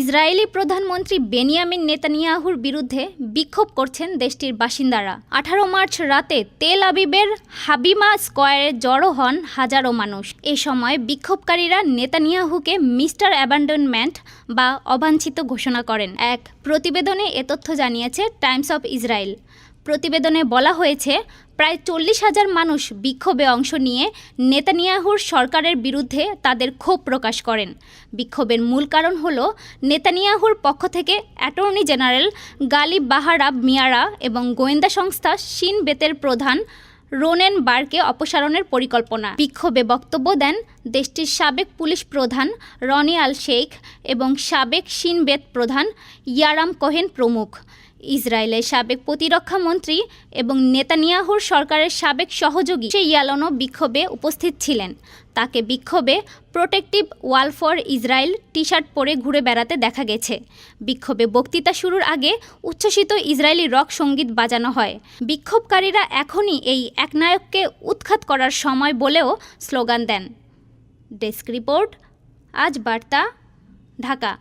Israeli প্রধানমন্ত্রী Benjamin নেতানিয়াহুর বিরুদ্ধে বিক্ষোভ করছেন দেশটির বাসিন্দারা। আঠারো মার্চ রাতে তেল আবিবের হাবিমা স্কোয়ারে জড়ো হন হাজারো মানুষ। এ সময় বিক্ষোভকারীরা নেতানিয়াহুকে মিস্টার অ্যাবান্ডনমেন্ট বা অবাঞ্ছিত ঘোষণা করেন। এক প্রতিবেদনে এ তথ্য জানিয়েছে টাইমস অফ ইসরায়েল। প্রতিবেদনে বলা হয়েছে প্রায় চল্লিশ হাজার মানুষ বিক্ষোভে অংশ নিয়ে নেতানিয়াহুর সরকারের বিরুদ্ধে তাদের ক্ষোভ প্রকাশ করেন। বিক্ষোভের মূল কারণ হল নেতানিয়াহুর পক্ষ থেকে attorney general Gali Baharav Miara এবং গোয়েন্দা সংস্থা শিন বেতের প্রধান রোনেন বারকে অপসারণের পরিকল্পনা। বিক্ষোভে বক্তব্য দেন দেশটির সাবেক পুলিশ প্রধান রনি আল শেখ এবং সাবেক শিনবেত প্রধান ইয়ারাম কোহেন প্রমুখ। ইসরায়েলের সাবেক প্রতিরক্ষা মন্ত্রী এবং নেতানিয়াহুর সরকারের সাবেক সহযোগী ইয়ালনো বিক্ষোভে উপস্থিত ছিলেন। তাকে বিক্ষোভে protective wall for Israel T shirt পরে ঘুরে বেড়াতে দেখা গেছে। বিক্ষোভে বক্তৃতা শুরুর আগে উচ্ছ্বসিত ইসরায়েলি রক সংগীত বাজানো হয়। বিক্ষোভকারীরা এখনই এই একনায়ককে উৎখাত করার সময় বলেও স্লোগান দেন। ডেস্ক রিপোর্ট, আজ বার্তা, ঢাকা।